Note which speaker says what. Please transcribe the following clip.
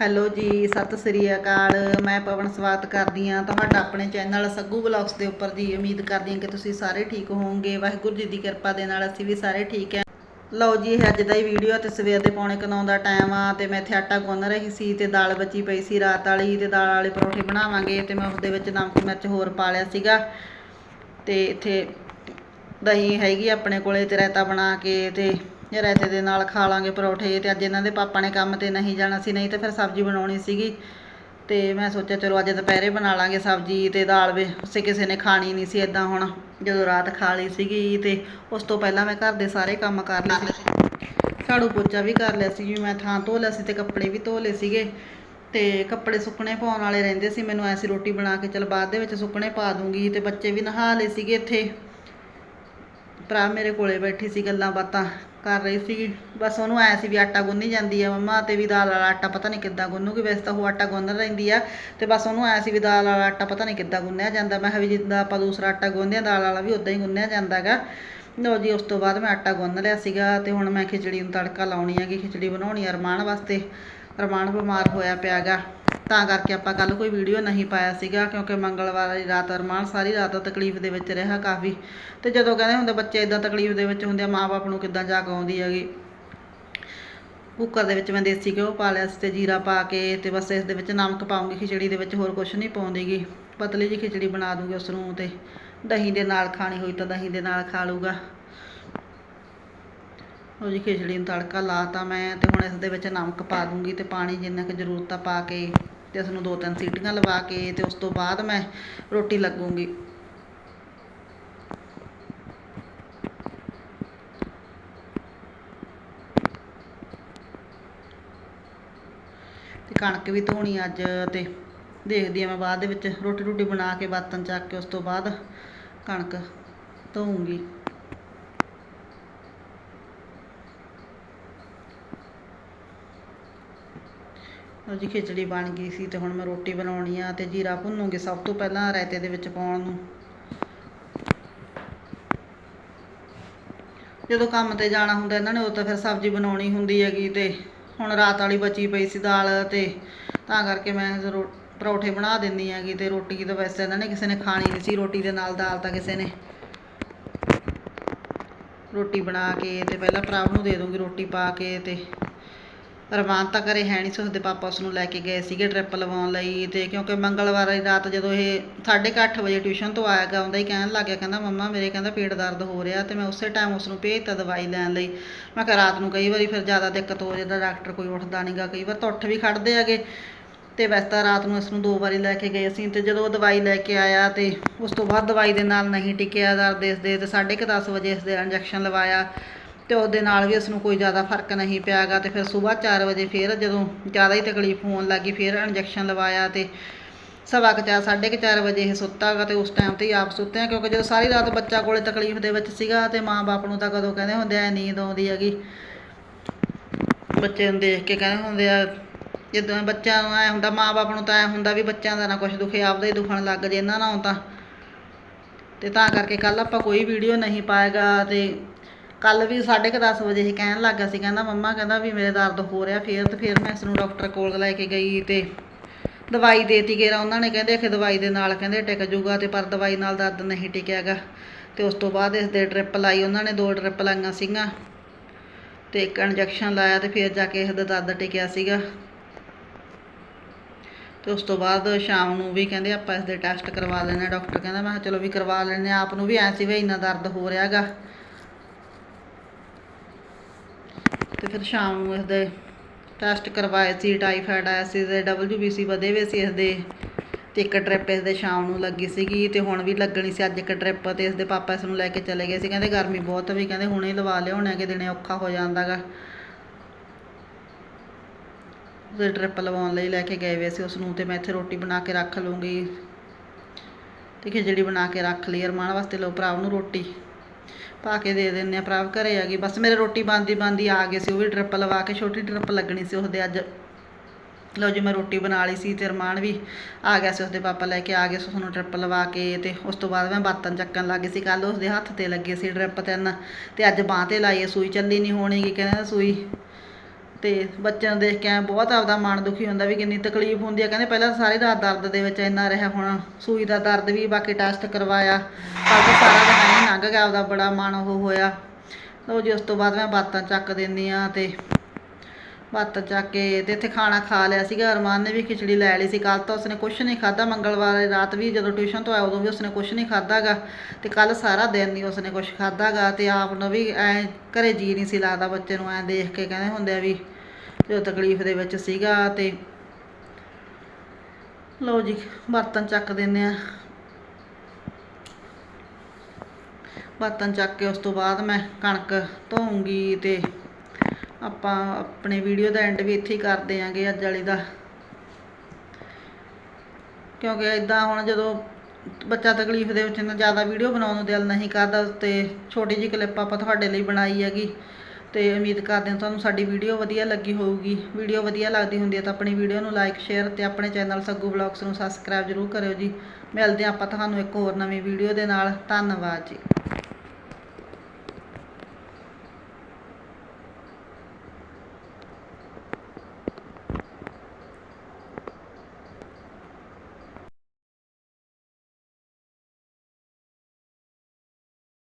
Speaker 1: Hello ਜੀ, ਸਤਿ ਸ੍ਰੀ ਅਕਾਲ। ਮੈਂ ਪਵਨ ਸਵਾਗਤ ਕਰਦੀ ਹਾਂ ਤੁਹਾਡਾ ਆਪਣੇ ਚੈਨਲ ਸੱਗੂ ਬਲੌਗਸ ਦੇ ਉੱਪਰ ਜੀ। ਉਮੀਦ ਕਰਦੀ ਹਾਂ ਕਿ ਤੁਸੀਂ ਸਾਰੇ ਠੀਕ ਹੋਵੋਗੇ। ਵਾਹਿਗੁਰੂ ਜੀ ਦੀ ਕਿਰਪਾ ਦੇ ਨਾਲ ਅਸੀਂ ਵੀ ਸਾਰੇ ਠੀਕ ਹਾਂ। ਲਓ ਜੀ, ਇਹ ਅੱਜ ਦਾ ਹੀ ਵੀਡੀਓ ਤੇ ਸਵੇਰ ਦੇ ਪੌਣੇ ਕੁ ਦਾ ਟਾਈਮ ਆ ਤੇ ਮੈਂ ਇੱਥੇ ਆਟਾ ਗੁੰਨ ਰਹੀ ਸੀ ਤੇ ਦਾਲ ਬਚੀ ਪਈ ਸੀ ਰਾਤ ਵਾਲੀ ਤੇ ਦਾਲ ਵਾਲੇ ਪਰੌਂਠੇ ਬਣਾਵਾਂਗੇ ਤੇ ਮੈਂ ਉਸਦੇ ਵਿੱਚ ਨਮਕ ਮਿਰਚ ਹੋਰ ਪਾ ਲਿਆ ਸੀਗਾ। ਤੇ ਇੱਥੇ ਦਹੀਂ ਹੈਗੀ ਆਪਣੇ ਕੋਲੇ ਤੇ ਰਾਇਤਾ ਬਣਾ ਕੇ ਤੇ ਇਹ ਰਾਇਤੇ ਦੇ ਨਾਲ ਖਾ ਲਾਂਗੇ ਪਰੌਠੇ ਤੇ ਅੱਜ ਇਹਨਾਂ ਦੇ ਪਾਪਾ ਨੇ ਕੰਮ ਤੇ ਨਹੀਂ ਜਾਣਾ ਸੀ, ਨਹੀਂ ਤਾਂ ਫਿਰ ਸਬਜ਼ੀ ਬਣਾਉਣੀ ਸੀਗੀ। ਤੇ ਮੈਂ ਸੋਚਿਆ ਚਲੋ ਅੱਜ ਦੁਪਹਿਰੇ ਬਣਾ ਲਾਂਗੇ ਸਬਜ਼ੀ ਤੇ ਦਾਲ ਵੀ, ਉਸੇ ਕਿਸੇ ਨੇ ਖਾਣੀ ਨਹੀਂ ਸੀ ਇਦਾਂ ਹੁਣ, ਜਦੋਂ ਰਾਤ ਖਾ ਲਈ ਸੀਗੀ ਤੇ ਉਸ ਤੋਂ ਪਹਿਲਾਂ ਮੈਂ ਘਰ ਦੇ ਸਾਰੇ ਕੰਮ ਕਰ ਲਏ ਸੀ। ਝਾੜੂ ਪੋਚਾ ਵੀ ਕਰ ਲਿਆ ਸੀ ਜੀ ਮੈਂ ਥਾਂ ਧੋ ਲਿਆ ਸੀ ਤੇ ਕੱਪੜੇ ਵੀ ਧੋ ਲਏ ਸੀਗੇ। ਤੇ ਕੱਪੜੇ ਸੁੱਕਣੇ ਪਾਉਣ ਵਾਲੇ ਰਹਿੰਦੇ ਸੀ, ਮੈਨੂੰ ਐਸੀ ਰੋਟੀ ਬਣਾ ਕੇ ਚਲ ਬਾਅਦ ਦੇ ਵਿੱਚ ਸੁੱਕਣੇ ਪਾ ਦੂੰਗੀ ਤੇ ਬੱਚੇ ਵੀ ਨਹਾ ਲਏ ਸੀਗੇ ਇੱਥੇ। ਭਰਾ ਮੇਰੇ ਕੋਲੇ ਬੈਠੀ ਸੀ ਗੱਲਾਂ ਬਾਤਾਂ ਕਰ ਰਹੀ ਸੀ ਬਸ ਉਹਨੂੰ ਆਇਆ ਸੀ ਵੀ ਆਟਾ ਗੁੰਨੀ ਜਾਂਦੀ ਆ ਮੰਮਾ ਤੇ ਵੀ ਦਾਲ ਵਾਲਾ ਆਟਾ ਪਤਾ ਨਹੀਂ ਕਿੱਦਾਂ ਗੁੰਨੂਗੀ, ਵੈਸੇ ਤਾਂ ਉਹ ਆਟਾ ਗੁੰਨ ਰਹਿੰਦੀ ਆ ਤੇ ਬਸ ਉਹਨੂੰ ਆਇਆ ਸੀ ਵੀ ਦਾਲ ਵਾਲਾ ਆਟਾ ਪਤਾ ਨਹੀਂ ਕਿੱਦਾਂ ਗੁੰਨਿਆ ਜਾਂਦਾ। ਮੈਂ ਕਿਹਾ ਵੀ ਜਿੱਦਾਂ ਆਪਾਂ ਦੂਸਰਾ ਆਟਾ ਗੁੰਨਦੇ ਆ, ਦਾਲ ਵਾਲਾ ਵੀ ਉਦਾਂ ਹੀ ਗੁੰਨਿਆ ਜਾਂਦਾਗਾ ਲਓ ਜੀ, ਉਸ ਤੋਂ ਬਾਅਦ ਮੈਂ ਆਟਾ ਗੁੰਨ ਲਿਆ ਸੀਗਾ ਤੇ ਹੁਣ ਮੈਂ ਖਿਚੜੀ ਨੂੰ ਤੜਕਾ ਲਾਉਣੀ ਹੈਗੀ, ਖਿਚੜੀ ਬਣਾਉਣੀ ਆ ਰਮਾਨ ਵਾਸਤੇ। ਰਮਾਨ ਬਿਮਾਰ ਹੋਇਆ ਪਿਆਗਾ ਤਾਂ ਕਰਕੇ ਆਪਾਂ ਕੱਲ ਕੋਈ ਵੀਡੀਓ ਨਹੀਂ ਪਾਇਆ ਸੀਗਾ, ਕਿਉਂਕਿ ਮੰਗਲਵਾਰ ਦੀ ਰਾਤ, ਅਰਮਾਨ ਸਾਰੀ ਰਾਤ ਤਕਲੀਫ ਦੇ ਵਿੱਚ ਰਿਹਾ ਕਾਫੀ। ਤੇ ਜਦੋਂ ਕਹਿੰਦੇ ਹੁੰਦੇ ਬੱਚੇ ਇਦਾਂ ਤਕਲੀਫ ਦੇ ਵਿੱਚ ਹੁੰਦੇ ਆ, ਮਾਂ-ਬਾਪ ਨੂੰ ਕਿੱਦਾਂ ਜਾਗ ਆਉਂਦੀ ਹੈਗੀ। ਕੁੱਕਰ ਦੇ ਵਿੱਚ ਮੈਂ ਦੇਸੀ ਘਿਓ ਪਾ ਲਿਆ ਸੀ ਤੇ ਜੀਰਾ ਪਾ ਕੇ ਤੇ ਬਸ ਇਸ ਦੇ ਵਿੱਚ ਨਮਕ ਪਾਉਂਗੀ, ਖਿਚੜੀ ਦੇ ਵਿੱਚ ਹੋਰ ਕੁਝ ਨਹੀਂ ਪਾਉਂਦੀਗੀ। ਪਤਲੀ ਜੀ ਖਿਚੜੀ ਬਣਾ ਦੂੰਗੀ ਉਸ ਨੂੰ ਤੇ ਦਹੀਂ ਦੇ ਨਾਲ ਖਾਣੀ ਹੋਈ ਤਾਂ ਦਹੀਂ ਦੇ ਨਾਲ ਖਾ ਲੂਗਾ ਉਹ ਜੀ, ਖਿਚੜੀ ਨੂੰ ਤੜਕਾ ਲਾਤਾ ਮੈਂ ਤੇ ਹੁਣ ਇਸ ਦੇ ਵਿੱਚ ਨਮਕ ਪਾ ਦੂੰਗੀ ਤੇ ਪਾਣੀ ਜਿੰਨਾ ਕੁ ਜ਼ਰੂਰਤ ਆ ਪਾ ਕੇ। ਤੇ ਇਸ ਨੂੰ ਦੋ ਤਿੰਨ ਸੀਟੀਆਂ ਲਵਾ ਕੇ ਤੇ ਉਸ ਤੋਂ ਬਾਅਦ ਮੈਂ ਰੋਟੀ ਲੱਗੂਗੀ। ਤੇ ਕਣਕ ਵੀ ਧੋਣੀ ਅੱਜ ਤੇ ਦੇਖਦੀ ਆ ਮੈਂ ਬਾਅਦ ਦੇ ਵਿੱਚ ਰੋਟੀ ਰੋਟੀ ਬਣਾ ਕੇ, ਬਰਤਨ ਚੱਕ ਕੇ ਉਸ ਤੋਂ ਬਾਅਦ ਕਣਕ ਧੋਊਂਗੀ। ਲਓ ਜੀ ਖਿਚੜੀ ਬਣ ਗਈ ਸੀ ਤੇ ਹੁਣ ਮੈਂ ਰੋਟੀ ਬਣਾਉਣੀ ਆ ਤੇ ਜੀਰਾ ਭੁੰਨੂਗੀ ਸਭ ਤੋਂ ਪਹਿਲਾਂ ਰਾਇਤੇ ਦੇ ਵਿੱਚ ਪਾਉਣ ਨੂੰ। ਜਦੋਂ ਕੰਮ ਤੇ ਜਾਣਾ ਹੁੰਦਾ ਇਹਨਾਂ ਨੇ ਉਹ ਤਾਂ ਫਿਰ ਸਬਜ਼ੀ ਬਣਾਉਣੀ ਹੁੰਦੀ ਹੈਗੀ ਤੇ ਹੁਣ ਰਾਤ ਵਾਲੀ ਬਚੀ ਪਈ ਸੀ ਦਾਲ ਤੇ ਤਾਂ ਕਰਕੇ ਮੈਂ ਰੋ, ਪਰੌਠੇ ਬਣਾ ਦਿੰਦੀ ਹੈਗੀ ਤੇ ਰੋਟੀ ਤਾਂ ਵੈਸੇ ਇਹਨਾਂ ਨੇ ਕਿਸੇ ਨੇ ਖਾਣੀ ਨਹੀਂ ਸੀ, ਰੋਟੀ ਦੇ ਨਾਲ ਦਾਲ ਤਾਂ ਕਿਸੇ ਨੇ। ਰੋਟੀ ਬਣਾ ਕੇ ਤੇ ਪਹਿਲਾਂ ਭਰਾਵ ਨੂੰ ਦੇ ਦੂੰਗੀ ਰੋਟੀ ਪਾ ਕੇ ਤੇ ਰਮਾਨ ਤਾਂ ਘਰੇ ਹੈ ਨਹੀਂ ਸੀ, ਉਸਦੇ ਪਾਪਾ ਉਸ ਨੂੰ ਲੈ ਕੇ ਗਏ ਸੀਗੇ ਟ੍ਰਿਪ ਲਵਾਉਣ ਲਈ ਤੇ ਕਿਉਂਕਿ ਮੰਗਲਵਾਰ ਦੀ ਰਾਤ ਜਦੋਂ ਇਹ 8:30 ਵਜੇ ਟਿਊਸ਼ਨ ਤੋਂ ਆਇਆ ਗਿਆ ਆਉਂਦਾ ਹੀ ਕਹਿਣ ਲੱਗ ਗਿਆ, ਕਹਿੰਦਾ ਮੰਮਾ ਮੇਰੇ ਕਹਿੰਦਾ ਪੇਟ ਦਰਦ ਹੋ ਰਿਹਾ ਤੇ ਮੈਂ ਉਸੇ ਟਾਈਮ ਉਸ ਨੂੰ ਭੇਜਤਾ ਦਵਾਈ ਲੈਣ ਲਈ। ਮੈਂ ਕਿਹਾ ਰਾਤ ਨੂੰ ਕਈ ਵਾਰੀ ਫਿਰ ਜ਼ਿਆਦਾ ਦਿੱਕਤ ਹੋ ਜਾਂਦਾ ਡਾਕਟਰ ਕੋਈ ਉੱਠਦਾ ਨਹੀਂਗਾ ਕਈ ਵਾਰ ਤਾਂ ਉੱਠ ਵੀ ਖੜਦੇ ਹੈਗੇ। ਤੇ ਵੈਸੇ ਤਾਂ ਰਾਤ ਨੂੰ ਇਸ ਨੂੰ ਦੋ ਵਾਰੀ ਲੈ ਕੇ ਗਏ ਅਸੀਂ ਤੇ ਜਦੋਂ ਉਹ ਦਵਾਈ ਲੈ ਕੇ ਆਇਆ ਤੇ ਉਸ ਤੋਂ ਬਾਅਦ ਦਵਾਈ ਦੇ ਨਾਲ ਨਹੀਂ ਟਿਕਿਆ, ਦਰਦ ਇਸ ਦੇ ਤੇ 10:30 ਵਜੇ ਇਸ ਦੇ ਇੰਜੈਕਸ਼ਨ ਲਵਾਇਆ। ਤੇ ਉਹਦੇ ਨਾਲ ਵੀ ਉਸ ਨੂੰ ਕੋਈ ਜ਼ਿਆਦਾ ਫ਼ਰਕ ਨਹੀਂ ਪਿਆਗਾ ਤੇ ਫਿਰ ਸਵੇਰ 4 ਵਜੇ ਫਿਰ ਜਦੋਂ ਜ਼ਿਆਦਾ ਹੀ ਤਕਲੀਫ ਹੋਣ ਲੱਗੀ ਫਿਰ ਇੰਜੈਕਸ਼ਨ ਲਵਾਇਆ ਤੇ ਸਵਾ ਕੁ ਚਾਰ, ਸਾਢੇ ਕੁ ਚਾਰ ਵਜੇ ਇਹ ਸੁੱਤਾ ਗਾ ਤੇ ਉਸ ਟਾਈਮ ਤੇ ਹੀ ਆਪ ਸੁੱਤੇ ਆ ਕਿਉਂਕਿ ਜਦੋਂ ਸਾਰੀ ਰਾਤ ਬੱਚਾ ਕੋਲੇ ਤਕਲੀਫ ਦੇ ਵਿੱਚ ਸੀਗਾ ਤੇ ਮਾਂ-ਬਾਪ ਨੂੰ ਤਾਂ ਕਦੋਂ ਕਹਿੰਦੇ ਹੁੰਦੇ ਆ, ਨੀਂਦ ਆਉਂਦੀ ਹੈਗੀ। ਬੱਚੇ ਨੂੰ ਦੇਖ ਕੇ ਕਹਿੰਦੇ ਹੁੰਦੇ ਆ, ਜਦੋਂ ਬੱਚਿਆਂ ਨੂੰ ਐ ਹੁੰਦਾ, ਮਾਂ-ਬਾਪ ਨੂੰ ਤਾਂ ਐ ਹੁੰਦਾ ਵੀ ਬੱਚਿਆਂ ਦਾ ਨਾ ਕੁਝ ਦੁਖੇ, ਆਪਦਾ ਹੀ ਦੁਖਣ ਲੱਗ ਜੇ ਇਹਨਾਂ ਨਾਲ ਤਾਂ। ਤੇ ਤਾਂ ਕਰਕੇ ਕੱਲ ਆਪਾਂ ਕੋਈ ਵੀਡੀਓ ਨਹੀਂ ਪਾਏਗਾ ਤੇ ਕੱਲ ਵੀ 10:30 ਵਜੇ ਇਹ ਕਹਿਣ ਲੱਗਾ ਸੀ, ਕਹਿੰਦਾ ਮੰਮਾ ਕਹਿੰਦਾ ਵੀ ਮੇਰੇ ਦਰਦ ਹੋ ਰਿਹਾ ਫੇਰ ਤੇ ਫਿਰ ਮੈਂ ਇਸ ਨੂੰ ਡਾਕਟਰ ਕੋਲ ਲੈ ਕੇ ਗਈ ਤੇ ਦਵਾਈ ਦੇਤੀ ਗੇਰਾ ਉਹਨਾਂ ਨੇ, ਕਹਿੰਦੇ ਕਿ ਦਵਾਈ ਦੇ ਨਾਲ ਕਹਿੰਦੇ ਟਿਕ ਜੂਗਾ ਤੇ ਪਰ ਦਵਾਈ ਨਾਲ ਦਰਦ ਨਹੀਂ ਟਿਕਿਆਗਾ ਤੇ ਉਸ ਤੋਂ ਬਾਅਦ ਇਸ ਦੇ ਡ੍ਰਿਪ ਲਾਈ, ਉਹਨਾਂ ਨੇ ਦੋ ਡ੍ਰਿਪ ਲਾਈਆਂ ਸੀਗੀਆਂ ਤੇ ਇੱਕ ਇੰਜੈਕਸ਼ਨ ਲਾਇਆ ਤੇ ਫਿਰ ਜਾ ਕੇ ਇਸ ਦਰਦ ਟਿਕਿਆ ਸੀਗਾ। ਤੇ ਉਸ ਤੋਂ ਬਾਅਦ ਸ਼ਾਮ ਨੂੰ ਵੀ ਕਹਿੰਦੇ ਆਪਾਂ ਇਸ ਦੇ ਟੈਸਟ ਕਰਵਾ ਲੈਣੇ ਡਾਕਟਰ ਕਹਿੰਦਾ ਮੈਂ ਕਿਹਾ ਚਲੋ ਵੀ ਕਰਵਾ ਲੈਣੇ ਆਪ ਨੂੰ ਵੀ ਐ ਸੀ ਵੀ ਇੰਨਾ ਦਰਦ ਹੋ ਰਿਹਾਗਾ ਤੇ ਫਿਰ ਸ਼ਾਮ ਨੂੰ ਇਸ ਦੇ ਟੈਸਟ ਕਰਵਾਏ ਸੀ ਟਾਈਫਾਇਡ ਆਇਆ ਸੀ ਤੇ ਡਬਲਯੂਬੀਸੀ ਵਧੇ ਹੋਏ ਸੀ ਇਸ ਦੇ ਤੇ ਇੱਕ ਟ੍ਰਿਪ ਇਸ ਦੇ ਸ਼ਾਮ ਨੂੰ ਲੱਗੀ ਸੀਗੀ ਤੇ ਹੁਣ ਵੀ ਲੱਗਣੀ ਸੀ ਅੱਜ ਇੱਕ ਟ੍ਰਿਪ ਤੇ ਇਸ ਦੇ ਪਾਪਾ ਇਸ ਨੂੰ ਲੈ ਕੇ ਚਲੇ ਗਏ ਸੀ, ਕਹਿੰਦੇ ਗਰਮੀ ਬਹੁਤ ਵੀ, ਕਹਿੰਦੇ ਹੁਣੇ ਲਵਾ ਲਿਆਉਣਾ ਕਿ ਦਿਨੇ ਔਖਾ ਹੋ ਜਾਂਦਾਗਾ। ਉਹਦੇ ਟ੍ਰਿਪ ਲਵਾਉਣ ਲਈ ਲੈ ਕੇ ਗਏ ਵੇ ਸੀ ਉਸ ਨੂੰ ਤੇ ਮੈਂ ਇੱਥੇ ਰੋਟੀ ਬਣਾ ਕੇ ਰੱਖ ਲੂੰਗੀ ਤੇ ਖਿਚੜੀ ਬਣਾ ਕੇ ਰੱਖ ਲਈ, ਅਰਮਾਨ ਵਾਸਤੇ ਲਓ ਭਰਾ ਨੂੰ ਰੋਟੀ। ਪਾ ਕੇ ਦੇ ਦਿੰਨੇ ਆ ਭਰਾਵ ਘਰੇ ਆ ਗਈ। ਬਸ ਮੇਰੇ ਰੋਟੀ ਬਣਦੀ ਬਣਦੀ ਆ ਗਏ ਸੀ, ਉਹ ਵੀ ਟ੍ਰਿਪ ਲਵਾ ਕੇ, ਛੋਟੀ ਟ੍ਰਿਪ ਲੱਗਣੀ ਸੀ ਉਹਦੇ ਅੱਜ। ਲਓ ਜੀ, ਮੈਂ ਰੋਟੀ ਬਣਾ ਲਈ ਸੀ ਤੇ ਰਮਾਨ ਵੀ ਆ ਗਿਆ ਸੀ, ਉਸਦੇ ਪਾਪਾ ਲੈ ਕੇ ਆ ਗਏ ਸੀ ਉਸਨੂੰ ਟ੍ਰਿਪ ਲਵਾ ਕੇ ਤੇ ਉਸ ਤੋਂ ਬਾਅਦ ਮੈਂ ਬਰਤਨ ਚੱਕਣ ਲੱਗ ਗਈ ਸੀ। ਕੱਲ ਉਸਦੇ ਹੱਥ ਤੇ ਲੱਗੇ ਸੀ ਟ੍ਰਿਪ ਤਿੰਨ ਤੇ ਅੱਜ ਬਾਂਹ ਤੇ ਲਾਈ ਸੂਈ ਚੱਲੀ ਨਹੀਂ ਹੋਣੀ ਗੀ ਕਹਿੰਦਾ ਸੂਈ ਤੇ ਬੱਚਿਆਂ ਨੂੰ ਦੇਖ ਕੇ ਐਂ ਬਹੁਤ ਆਪਦਾ ਮਨ ਦੁਖੀ ਹੁੰਦਾ ਵੀ ਕਿੰਨੀ ਤਕਲੀਫ ਹੁੰਦੀ ਆ। ਕਹਿੰਦੇ ਪਹਿਲਾਂ ਤਾਂ ਸਾਰੀ ਰਾਤ ਦਰਦ ਦੇ ਵਿੱਚ ਇੰਨਾ ਰਿਹਾ, ਹੁਣ ਸੂਈ ਦਾ ਦਰਦ ਵੀ ਬਾਕੀ ਟੈਸਟ ਕਰਵਾਇਆ। ਪਰ ਤਾਂ ਸਾਰਾ ਦਿਨ ਐਂ ਹੀ ਲੰਘ ਗਿਆ, ਆਪਦਾ ਬੜਾ ਮਨ ਉਹ ਹੋਇਆ। ਲਓ ਜੀ, ਉਸ ਤੋਂ ਬਾਅਦ ਮੈਂ ਬਾਤਾਂ ਚੱਕ ਦਿੰਦੀ ਆ ਤੇ ਬਾਤਾਂ ਚੱਕ ਕੇ ਤੇ ਇੱਥੇ ਖਾਣਾ ਖਾ ਲਿਆ ਸੀਗਾ। ਅਰਮਾਨ ਨੇ ਵੀ ਖਿਚੜੀ ਲੈ ਲਈ ਸੀ। ਕੱਲ ਤਾਂ ਉਸਨੇ ਕੁਝ ਨਹੀਂ ਖਾਦਾ ਮੰਗਲਵਾਰ ਰਾਤ ਵੀ ਜਦੋਂ ਟਿਊਸ਼ਨ ਤੋਂ ਆਇਆ, ਉਦੋਂ ਵੀ ਉਸਨੇ ਕੁਝ ਨਹੀਂ ਖਾਦਾਗਾ ਤੇ ਕੱਲ ਸਾਰਾ ਦਿਨ ਨਹੀਂ ਉਸਨੇ ਕੁਝ ਖਾਦਾਗਾ ਤੇ ਆਪ ਨੂੰ ਵੀ ਐ ਘਰੇ ਜੀ ਨਹੀਂ ਸੀ ਲੱਗਦਾ। ਬੱਚੇ ਨੂੰ ਐ ਦੇਖ ਕੇ ਕਹਿੰਦੇ ਹੁੰਦੇ ਆ ਵੀ ਜੋ ਤਕਲੀਫ ਦੇ ਵਿੱਚ ਸੀਗਾ ਤੇ ਲਓ ਜੀ, ਬਰਤਨ ਚੱਕ ਦਿੰਦੇ ਆ। ਬਰਤਨ ਚੱਕ ਕੇ ਉਸ ਤੋਂ ਬਾਅਦ ਮੈਂ ਕਣਕ ਧੋਉਂਗੀ ਤੇ ਆਪਾਂ ਆਪਣੇ ਵੀਡੀਓ ਦਾ ਐਂਡ ਵੀ ਇੱਥੇ ਹੀ ਕਰਦੇ ਆਂਗੇ ਅੱਜ ਵਾਲੀ ਦਾ। ਕਿਉਂਕਿ ਇਦਾਂ ਹੁਣ ਜਦੋਂ ਬੱਚਾ ਤਕਲੀਫ ਦੇ ਵਿੱਚ ਨਾ ਜ਼ਿਆਦਾ ਵੀਡੀਓ ਬਣਾਉਣ ਨੂੰ ਦਿਲ ਨਹੀਂ ਕਰਦਾ ਤੇ ਛੋਟੀ ਜਿਹੀ ਕਲਿੱਪ ਆਪਾਂ ਤੁਹਾਡੇ ਲਈ ਬਣਾਈ ਹੈਗੀ। ਤੇ ਉਮੀਦ ਕਰਦੇ ਹਾਂ ਤੁਹਾਨੂੰ ਸਾਡੀ ਵੀਡੀਓ ਵਧੀਆ ਲੱਗੀ ਹੋਊਗੀ। ਵੀਡੀਓ ਵਧੀਆ ਲੱਗਦੀ ਹੁੰਦੀ ਹੈ ਤਾਂ ਆਪਣੀ ਵੀਡੀਓ ਨੂੰ ਲਾਈਕ ਸ਼ੇਅਰ ਤੇ ਆਪਣੇ ਚੈਨਲ ਸੱਗੂ ਬਲੌਗਸ ਨੂੰ ਸਬਸਕ੍ਰਾਈਬ ਜ਼ਰੂਰ ਕਰਿਓ ਜੀ। ਮਿਲਦੇ ਹਾਂ ਆਪਾਂ ਤੁਹਾਨੂੰ ਇੱਕ ਹੋਰ ਨਵੀਂ ਵੀਡੀਓ ਦੇ ਨਾਲ। ਧੰਨਵਾਦ ਜੀ।